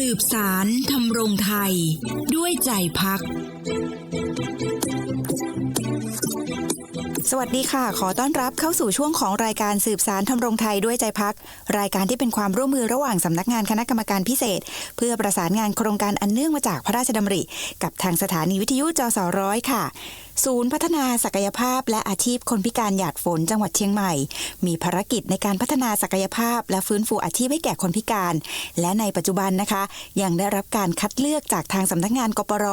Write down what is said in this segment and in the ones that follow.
สืบสารทำรงไทย ด้วยใจพัก สวัสดีค่ะ ขอต้อนรับเข้าสู่ช่วงของรายการสืบสารทำรงไทยด้วยใจพัก รายการที่เป็นความร่วมมือระหว่างสำนักงานคณะกรรมการพิเศษ เพื่อประสานงานโครงการอันเนื่องมาจากพระราชดำริ กับทางสถานีวิทยุจสร้อยค่ะ ศูนย์พัฒนาศักยภาพ และอาชีพคนพิการหยาดฝนจังหวัดเชียงใหม่ มีภารกิจในการพัฒนาศักยภาพ และฟื้นฟูอาชีพให้แก่คนพิการ และในปัจจุบันนะคะ ยังได้รับการคัดเลือกจากทางสำนักงานกปร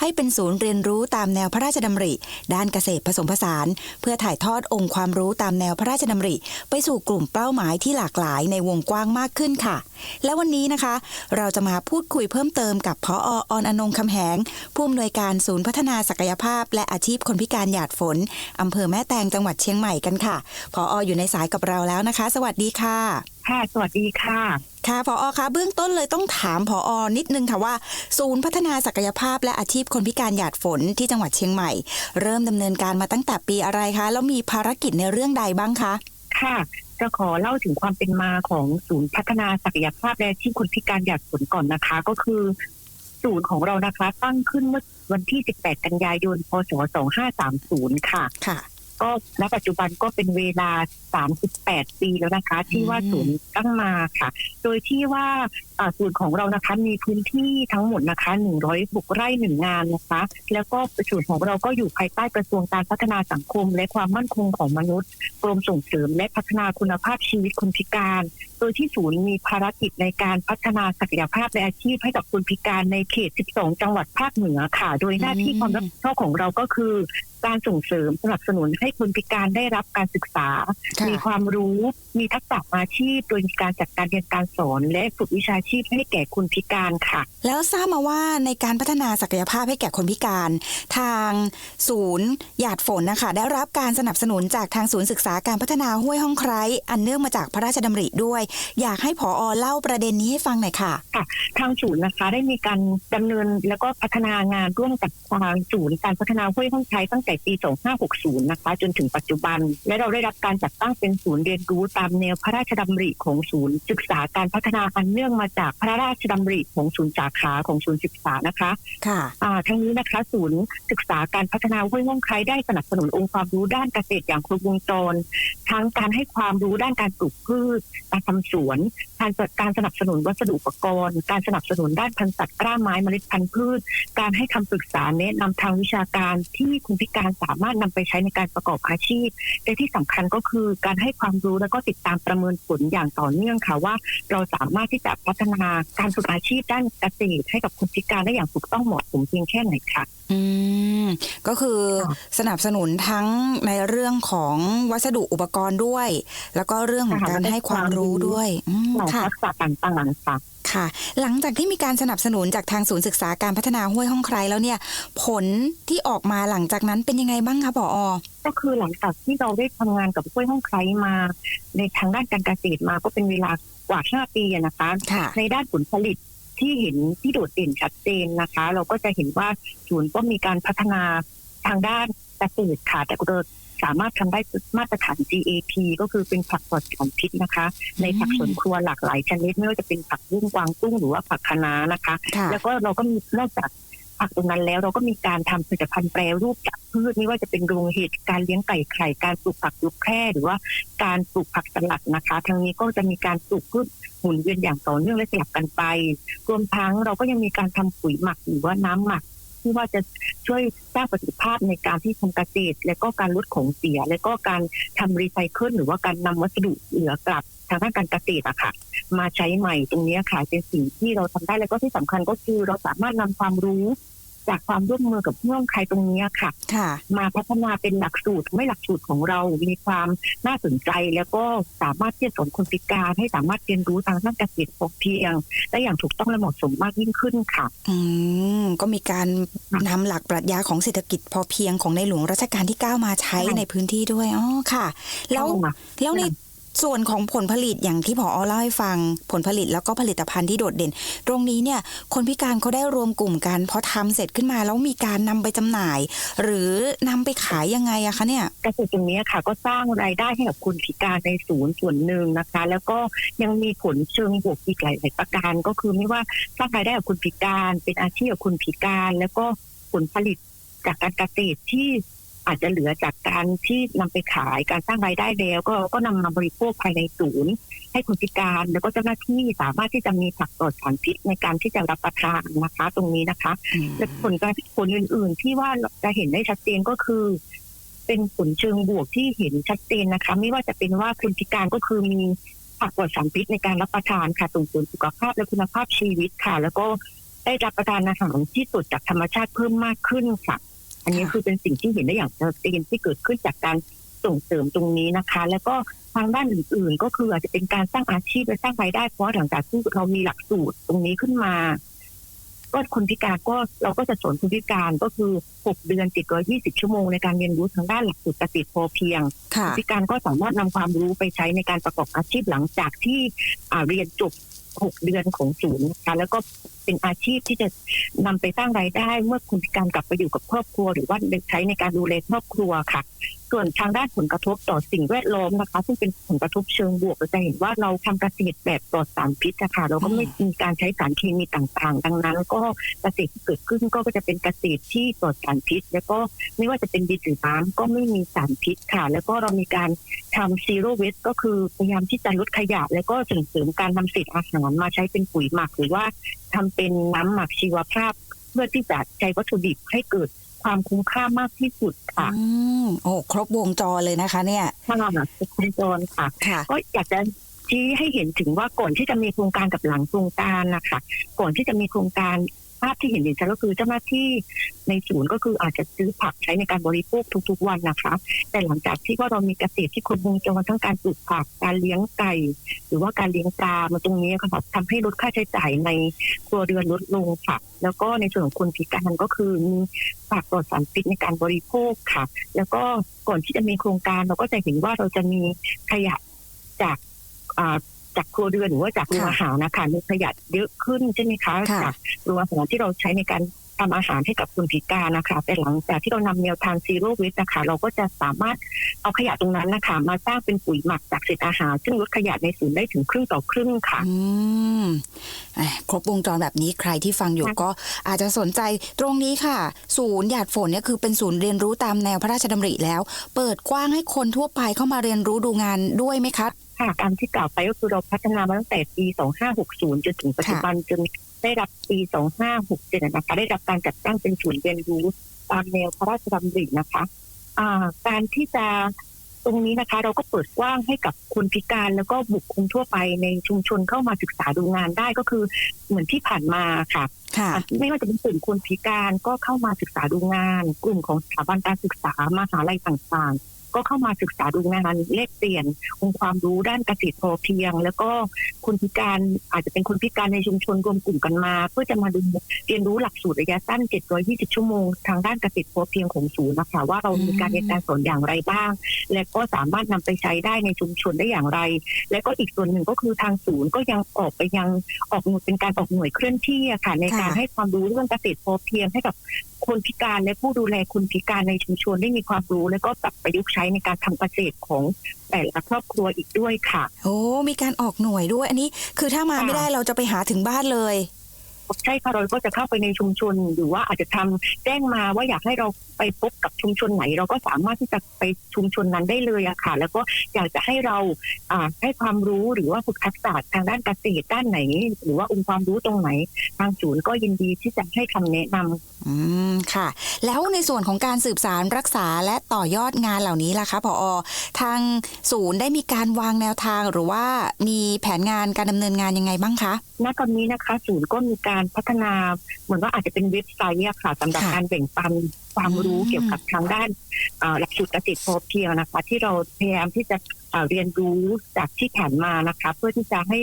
ให้เป็นศูนย์เรียนรู้ตามแนวพระราชดำริ ด้านเกษตรผสมผสาน เพื่อถ่ายทอดองค์ความรู้ตามแนวพระราชดำริ ไปสู่กลุ่มเป้าหมายที่หลากหลายในวงกว้างมากขึ้นค่ะ และวันนี้นะคะ เราจะมาพูดคุยเพิ่มเติมกับพอออนอนงคำแหงผู้อำนวยการศูนย์พัฒนาศักยภาพ และอาชีพคนพิการหยาดฝนอำเภอแม่แตงจังหวัดเชียงใหม่กันค่ะพอออยู่ในสายกับเราแล้วนะคะ สวัสดีค่ะ ค่ะ สวัสดีค่ะ ค่ะพออคะเบื้องต้นเลยต้องถามพออนิดนึงค่ะว่า ศูนย์พัฒนาศักยภาพและอาชีพคนพิการหยาดฝนที่จังหวัดเชียงใหม่ เริ่มดำเนินการมาตั้งแต่ปีอะไรคะ แล้วมีภารกิจในเรื่องใดบ้างคะค่ะจะขอเล่าถึงความเป็นมาของศูนย์พัฒนาศักยภาพและอาชีพคนพิการหยาดฝนก่อนนะคะ ก็คือ ศูนย์ของเรานะคะ ตั้งขึ้นเมื่อ วันที่ 18 กันยายน พศ 2530 ค่ะ ค่ะ ก็ณปัจจุบันก็เป็นเวลา 38 ปีแล้วนะคะ ที่ว่าอืมศูนย์ตั้งมาค่ะ โดยที่ว่าอ่าศูนย์ของเรานะคะมีพื้นที่ทั้งหมดนะคะ 106 ไร่หนึ่งงานนะคะ แล้วก็ศูนย์ของเราก็อยู่ภายใต้กระทรวงการพัฒนาสังคม และความมั่นคงของมนุษย์กรมส่งเสริมและพัฒนาคุณภาพชีวิตคนพิการ โดยที่ศูนย์มีภารกิจในการพัฒนาศักยภาพและอาชีพให้กับคนพิการในเขต 12 จังหวัดภาคเหนือค่ะ โดยหน้าที่อืมความรับผิดชอบของเราก็คือการส่งเสริมสนับสนุนให้คนพิการได้รับการศึกษาค่ะมีความรู้ มีทักษะอาชีพ โดยมีการจัดการเรียนการสอน และฝึกวิชาชีพให้แก่คนพิการค่ะ แล้วทราบมาว่าในการพัฒนาศักยภาพให้แก่คนพิการ ทางศูนย์หยาดฝนนะคะได้รับการสนับสนุนจากทางศูนย์ศึกษาการพัฒนาห้วยห้องไคร้อันเนื่องมาจากพระราชดำริด้วย อยากให้ผออเล่าประเด็นนี้ให้ฟังหน่อยค่ะทางศูนย์นะคะได้มีการดำเนินแล้วก็พัฒนางานร่วมกับทางศูนย์การพัฒนาห้วยห้องใช้ตั้งแต่ปี 2560 นะคะ จนถึงปัจจุบัน และเราได้รับการจัดตั้งเป็นศูนย์เรียนรู้ตามแนวพระราชดำริของศูนย์ศึกษาการพัฒนาอันเนื่องมาจากพระราชดำริของศูนย์สาขาของศูนย์ศึกษานะคะค่ะอ่าทั้งนี้นะคะ ศูนย์ศึกษาการพัฒนาห้วยม่วงไคร้ได้สนับสนุนองค์ความรู้ด้านเกษตรอย่างครบวงจรทั้งการให้ความรู้ด้านการปลูกพืชการทำสวนการจัดการสนับสนุนวัสดุอุปกรณ์ การสนับสนุนด้านพันธุ์สัตว์กล้าไม้เมล็ดพันธุ์พืช การให้คำปรึกษาแนะนำทางวิชาการที่คนพิการสามารถนำไปใช้ในการประกอบอาชีพและที่สำคัญก็คือการให้ความรู้แล้วก็ติดตามประเมินผลอย่างต่อเนื่องค่ะว่า เราสามารถที่จะพัฒนาการฝึกอาชีพด้านเกษตรให้กับคนพิการได้อย่างถูกต้องเหมาะสมเพียงแค่ไหนค่ะ อืมก็คือค่ะสนับสนุนทั้งในเรื่องของวัสดุอุปกรณ์ด้วย แล้วก็เรื่องของค่ะการให้ความรู้ด้วยอืมหลายค่ะทักษะต่างๆค่ะ ค่ะ หลังจากที่มีการสนับสนุนจากทางศูนย์ศึกษาการพัฒนาห้วยห้องไคร้แล้วเนี่ย ผลที่ออกมาหลังจากนั้นเป็นยังไงบ้างคะผอก็คือหลังจากที่เราได้ทำงานกับกล้วยห้องไคร้มา ในทางด้านการเกษตรมาก็เป็นเวลากว่า5ปีอะนะคะค่ะในด้านผลผลิตที่เห็นที่โดดเด่นชัดเจนนะคะ เราก็จะเห็นว่าศูนย์ก็มีการพัฒนาทางด้านเกษตรค่ะแต่ก็ สามารถทำได้มาตรฐาน GAP ก็คือเป็นผักปลอดสารพิษนะคะ ในผักสวนครัวหลากหลายชนิดไม่ว่าจะเป็นผักบุ้งกวางตุ้งหรือว่าผักคะน้านะคะค่ะแล้วก็เราก็มีนอกจากผักตรงนั้นแล้วเราก็มีการทำผลิตภัณฑ์แปรรูปจากพืชไม่ว่าจะเป็นโรงเห็ดการเลี้ยงไก่ไข่การปลูกผักลูกแคร่หรือว่าการปลูกผักสลัดนะคะทางนี้ก็จะมีการปลูกพืชหมุนเวียนอย่างต่อเนื่องและสลับกันไป รวมทั้งเราก็ยังมีการทำปุ๋ยหมักหรือว่าน้ำหมัก ที่ว่าจะช่วยสร้างประสิทธิภาพในการที่ทำเกษตร และก็การลดของเสีย และก็การทำรีไซเคิลหรือว่าการนำวัสดุเหลือกลับทางด้านการเกษตรอะค่ะ มาใช้ใหม่ตรงนี้ค่ะเป็นสิ่งที่เราทำได้แล้วก็ที่สำคัญก็คือเราสามารถนำความรู้ จากความร่วมมือกับเพื่อนใครตรงเนี้ยค่ะ ค่ะ มาพัฒนาเป็นหลักสูตรไม่หลักสูตรของเรา มีความน่าสนใจแล้วก็สามารถที่จะสอนคนพิการให้สามารถเรียนรู้ทางด้านเกษตรพอเพียง ได้อย่างถูกต้องและเหมาะสมมากยิ่งขึ้นค่ะ อืม ก็มีการนำหลักปรัชญาของเศรษฐกิจพอเพียงของในหลวงรัชกาลที่ 9 มาใช้ค่ะในพื้นที่ด้วย อ๋อ ค่ะ แล้วเข้ามาแล้วใน ส่วนของผลผลิตอย่างที่ผอเล่าให้ฟังผลผลิตแล้วก็ผลิตภัณฑ์ที่โดดเด่น ตรงนี้เนี่ยคนพิการเขาได้รวมกลุ่มกันพอทำเสร็จขึ้นมาแล้วมีการนำไปจำหน่าย หรือนำไปขายยังไงอะคะเนี่ยเกษตรตรงนี้ค่ะ ก็สร้างรายได้ให้กับคนพิการในศูนย์ส่วนหนึ่งนะคะ แล้วก็ยังมีผลเชิงบวกอีกหลายๆประการ ก็คือไม่ว่าสร้างรายได้กับคนพิการ เป็นอาชีพกับคนพิการ แล้วก็ผลผลิตจากการเกษตรที่ อาจจะเหลือจากการที่นำไปขายการสร้างรายได้แล้ว ก็ก็นำมาบริโภคภายในศูนย์ ให้คนพิการ แล้วก็เจ้าหน้าที่สามารถที่จะมีผักปลอดสารพิษในการที่จะรับประทานนะคะ ตรงนี้นะคะ และผลการผลอื่น ๆ ที่ว่าจะเห็นได้ชัดเจนก็คือ เป็นผลเชิงบวกที่เห็นชัดเจนนะคะ ไม่ว่าจะเป็นว่าคนพิการก็คือมีผักปลอดสารพิษในการรับประทานค่ะส่งเสริมสุขภาพและคุณภาพชีวิตค่ะ แล้วก็ได้รับประทานอาหารที่สดจากธรรมชาติเพิ่มมากขึ้นค่ะ อันนี้ค่ะคือเป็นสิ่งที่เห็นได้อย่างชัดเจนที่เกิดขึ้นจากการส่งเสริมตรงนี้นะคะ แล้วก็ทางด้านอื่นๆ ก็คืออาจจะเป็นการสร้างอาชีพและสร้างรายได้เพราะหลังจากที่เรามีหลักสูตรตรงนี้ขึ้นมาก็คนพิการก็เราก็จะสอนคนพิการก็คือ6เดือน720ชั่วโมงในการเรียนรู้ทางด้านหลักสูตรเกษตรพอเพียงค่ะคนพิการก็สามารถนำความรู้ไปใช้ในการประกอบอาชีพหลังจากที่อ่าเรียนจบ6เดือนของศูนย์นะคะแล้วก็เป็นอาชีพที่จะนำไปสร้างรายได้ เมื่อคุณพิการกลับไปอยู่กับครอบครัว หรือว่าใช้ในการดูแลครอบครัวค่ะ ส่วนทางด้านผลกระทบต่อสิ่งแวดล้อมนะคะ ซึ่งเป็นผลกระทบเชิงบวกเราจะเห็นว่าเราทำเกษตรแบบปลอดสารพิษนะคะเราก็ไม่มีการใช้สารเคมีต่างๆ ดังนั้น ก็เกษตรที่เกิดขึ้นก็จะเป็นเกษตรที่ปลอดสารพิษ แล้วก็ไม่ว่าจะเป็นดินหรือน้ำก็ไม่มีสารพิษค่ะ แล้วก็เรามีการทำซีโร่เวสก็คือพยายามที่จะลดขยะ แล้วก็ส่งเสริมการนำเศษอาหารมาใช้เป็นปุ๋ยหมักหรือว่า ทำเป็นน้ำหมักชีวภาพ เพื่อที่จะใช้วัตถุดิบให้เกิดความคุ้มค่ามากที่สุดค่ะอืมโอ้ครบวงจรเลยนะคะ เนี่ยค่ะคุณจรค่ะค่ะ ก็อยากจะชี้ให้เห็นถึงว่าก่อนที่จะมีโครงการกับหลังโครงการนะคะก่อนที่จะมีโครงการ ภาพที่เห็นเด่นชัดก็คือเจ้าหน้าที่ในศูนย์ก็คืออาจจะซื้อผักใช้ในการบริโภคทุก ๆ วันนะคะ แต่หลังจากที่ว่าเรามีเกษตรที่ครบวงจรทั้งการปลูกผักการเลี้ยงไก่ หรือว่าการเลี้ยงปลามาตรงนี้ค่ะทำให้ลดค่าใช้จ่ายในครัวเรือนลดลงค่ะ แล้วก็ในส่วนของคนพิการก็คือมีผักปลอดสารพิษในการบริโภคค่ะ แล้วก็ก่อนที่จะมีโครงการเราก็จะเห็นว่าเราจะมีขยะจาก จากครัวเรือนหรือว่าจากโรงค่ะอาหารนะคะมีขยะเยอะขึ้นใช่ไหมคะค่ะจากโรงอาหารที่เราใช้ในการทำอาหารให้กับคนพิการนะคะแต่หลังจากที่เรานำแนวทางซีโร่เวสนะคะ เราก็จะสามารถเอาขยะตรงนั้นนะคะ มาสร้างเป็นปุ๋ยหมักจากเศษอาหาร ซึ่งลดขยะในศูนย์ได้ถึงครึ่งต่อครึ่งค่ะอืมแหม่ครบวงจรแบบนี้ใครที่ฟังอยู่ค่ะก็อาจจะสนใจตรงนี้ค่ะ ศูนย์หยาดฝนเนี่ยคือเป็นศูนย์เรียนรู้ตามแนวพระราชดำริแล้ว เปิดกว้างให้คนทั่วไปเข้ามาเรียนรู้ดูงานด้วยไหมคะ ค่ะการที่กล่าวไปก็คือเราพัฒนามาตั้งแต่ปี 2560 จนถึงปัจจุบันจนได้รับปี 2567 นะคะได้รับการจัดตั้งเป็นศูนย์เรียนรู้ตามแนวพระราชดำรินะคะอ่าการที่จะตรงนี้นะคะ เราก็เปิดกว้างให้กับคนพิการแล้วก็บุคคลทั่วไปในชุมชนเข้ามาศึกษาดูงานได้ก็คือเหมือนที่ผ่านมาค่ะค่ะไม่ว่าจะเป็นกลุ่มคนพิการก็เข้ามาศึกษาดูงาน กลุ่มของสถาบันการศึกษามหาลัยต่างๆ ก็เข้ามาศึกษาดูงานเลกเปลี่ยนองค์ความรู้ด้านเกษตรพอเพียง แล้วก็คนพิการอาจจะเป็นคนพิการในชุมชนรวมกลุ่มกันมา เพื่อจะมาดูเรียนรู้หลักสูตรระยะสั้น 720 ชั่วโมง ทางด้านเกษตรพอเพียงของศูนย์นะคะว่าเรามีการเรียนการสอนอย่างไรบ้าง และก็สามารถนำไปใช้ได้ในชุมชนได้อย่างไร และก็อีกส่วนหนึ่งก็คือทางศูนย์ก็ยังออกไปยังออกหน่วยเป็นการออกหน่วยเคลื่อนที่ค่ะในการให้ความรู้เรื่องเกษตรพอเพียงให้กับ คนพิการและผู้ดูแลคนพิการในชุมชนได้มีความรู้ และก็ปรับประยุกต์ใช้ในการทำเกษตรของแต่ละครอบครัวอีกด้วยค่ะ โอ้มีการออกหน่วยด้วยอันนี้ คือถ้ามาไม่ได้เราจะไปหาถึงบ้านเลย ใช่ค่ะเราก็จะเข้าไปในชุมชนหรือว่าอาจจะทำแจ้งมาว่าอยากให้เราไปพบกับชุมชนไหน เราก็สามารถที่จะไปชุมชนนั้นได้เลยอะค่ะ แล้วก็อยากจะให้เราอ่าให้ความรู้หรือว่าฝึกทักษะทางด้านเกษตรด้านไหน หรือว่าองค์ความรู้ตรงไหน ทางศูนย์ก็ยินดีที่จะให้คำแนะนำอืมค่ะ แล้วในส่วนของการสืบสารรักษาและต่อยอดงานเหล่านี้ล่ะคะผอทางศูนย์ได้มีการวางแนวทางหรือว่ามีแผนงานการดำเนินงานยังไงบ้างคะณตอนนี้นะคะ ศูนย์ก็มีการพัฒนาเหมือนว่าอาจจะเป็นเว็บไซต์อะค่ะสำหรับค่ะการแบ่งปันความรู้อืมเกี่ยวกับทางด้านเอ่อหลักสูตรเกษตรพอเพียงนะคะ ที่เราพยายามที่จะเอ่อเรียนรู้จากที่ผ่านมานะคะ เพื่อที่จะให้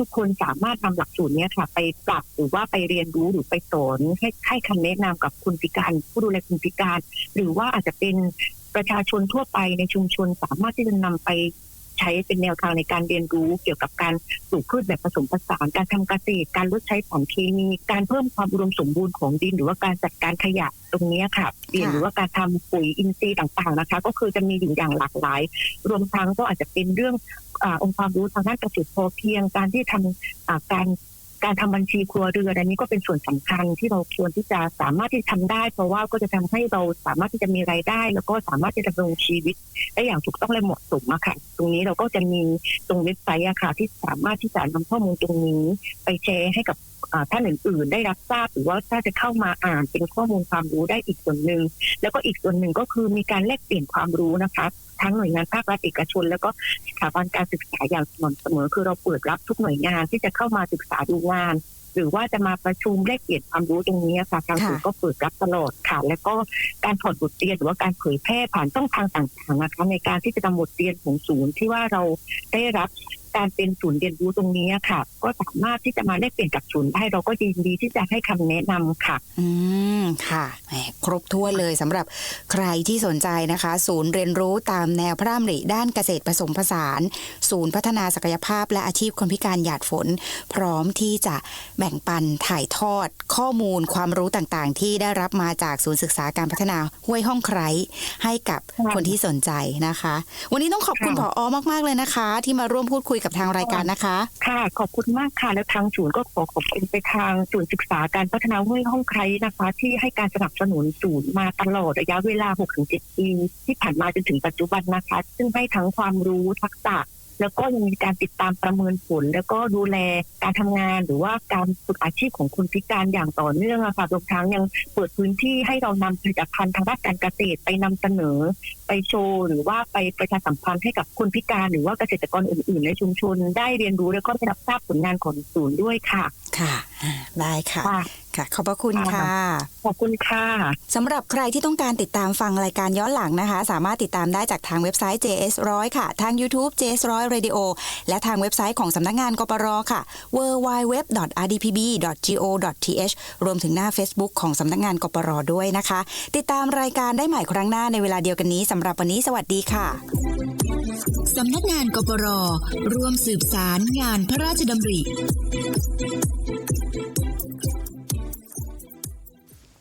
ทุกๆคนสามารถนำหลักสูตรเนี้ยค่ะ ไปปรับหรือว่าไปเรียนรู้หรือไปสอนให้ให้คำแนะนำกับคนพิการ ผู้ดูแลคนพิการ หรือว่าอาจจะเป็นประชาชนทั่วไปในชุมชนสามารถที่จะนำไป ใช้เป็นแนวทางในการเรียนรู้เกี่ยวกับการปลูกพืชแบบผสมผสาน การทำเกษตร การลดใช้สารเคมี การเพิ่มความอุดมสมบูรณ์ของดิน หรือว่าการจัดการขยะตรงนี้ค่ะเปลี่ยนหรือว่าการทำปุ๋ยอินทรีย์ต่างๆนะคะ ก็คือจะมีอยู่อย่างหลากหลาย รวมทั้งก็อาจจะเป็นเรื่องอองค์ความรู้ทางด้านเกษตรพอเพียงการที่ทำอ่าการ การทำบัญชีครัวเรือนอันนี้ก็เป็นส่วนสำคัญที่เราควรที่จะสามารถที่จะทำได้ เพราะว่าก็จะทำให้เราสามารถที่จะมีรายได้ แล้วก็สามารถที่จะดำรงชีวิตได้อย่างถูกต้องและเหมาะสมอะค่ะ ตรงนี้เราก็จะมีตรงเว็บไซต์อะค่ะที่สามารถที่จะนำข้อมูลตรงนี้ ไปแชร์ให้กับ ท่านอื่นๆ ได้รับทราบหรือว่าถ้าจะเข้ามาอ่านเป็นข้อมูลความรู้ได้อีกส่วนหนึ่งแล้วก็อีกส่วนหนึ่งก็คือมีการแลกเปลี่ยนความรู้นะคะทั้งหน่วยงานภาครัฐเอกชน แล้วก็สถาบันการศึกษาอย่างสม่ำเสมอ คือเราเปิดรับทุกหน่วยงานที่จะเข้ามาศึกษาดูงาน หรือว่าจะมาประชุมแลกเปลี่ยนความรู้ตรงนี้ค่ะทางศูนย์ก็เปิดรับตลอดค่ะ แล้วก็การถอดบทเรียนหรือว่าการเผยแพร่ผ่านช่องทางต่างๆนะคะในการที่จะนำบทเรียนของศูนย์ที่ว่าเราได้รับ การเป็นศูนย์เรียนรู้ตรงนี้ค่ะ ก็สามารถที่จะมาแลกเปลี่ยนกับศูนย์ได้เราก็ยินดีที่จะให้คำแนะนำค่ะ อืมค่ะแหมครบถ้วนเลยสำหรับใครที่สนใจนะคะ ศูนย์เรียนรู้ตามแนวพระรามริด้านเกษตรผสมผสาน ศูนย์พัฒนาศักยภาพ และอาชีพคนพิการหยาดฝน พร้อมที่จะแบ่งปันถ่ายทอด ข้อมูลความรู้ต่างๆ ที่ได้รับมาจากศูนย์ศึกษาการพัฒนาห้วยห้องไคร้ให้กับค่ะคนที่สนใจนะคะ วันนี้ต้องขอบคุณผค่ะอมาก ๆเลยนะคะ ที่มาร่วมพูดคุยกับทางรายการนะคะ ค่ะ ขอบคุณมากค่ะ แล้วทางศูนย์ก็ขอขอบคุณไปทางศูนย์ศึกษาการพัฒนาห้วยห้องไคร้นะคะ ที่ให้การสนับสนุนศูนย์มาตลอดระยะเวลา 6-7 ปีที่ผ่านมาจนถึงปัจจุบันนะคะ ซึ่งให้ทั้งความรู้ทักษะ แล้วก็ยังมีการติดตามประเมินผล แล้วก็ดูแลการทำงาน หรือว่าการฝึกอาชีพของคนพิการอย่างต่อเนื่องอะค่ะรวมทั้งยังเปิดพื้นที่ให้เรานำผลิตภัณฑ์ทางด้านการเกษตรไปนำเสนอ ไปโชว์ หรือว่าไปประชาสัมพันธ์ให้กับคนพิการ หรือว่าเกษตรกรอื่น ๆ ในชุมชน ได้เรียนรู้แล้วก็ได้รับทราบผลงานของศูนย์ด้วยค่ะ ค่ะอ่าได้ค่ะ ค่ะค่ะ ขอบพระคุณค่ะค่ะ ขอบคุณค่ะสำหรับใครที่ต้องการติดตามฟังรายการย้อนหลังนะคะ สามารถติดตามได้จากทางเว็บไซต์ JS100 ค่ะ ทาง YouTube JS100 Radio และทางเว็บไซต์ของสำนักงานกปรค่ะ www.rdpb.go.th รวมถึงหน้า Facebook ของสำนักงานกปรด้วยนะคะ ติดตามรายการได้ใหม่ครั้งหน้าในเวลาเดียวกันนี้สำหรับวันนี้สวัสดีค่ะสำนักงานกปรร่วมสืบสารงานพระราชดำริ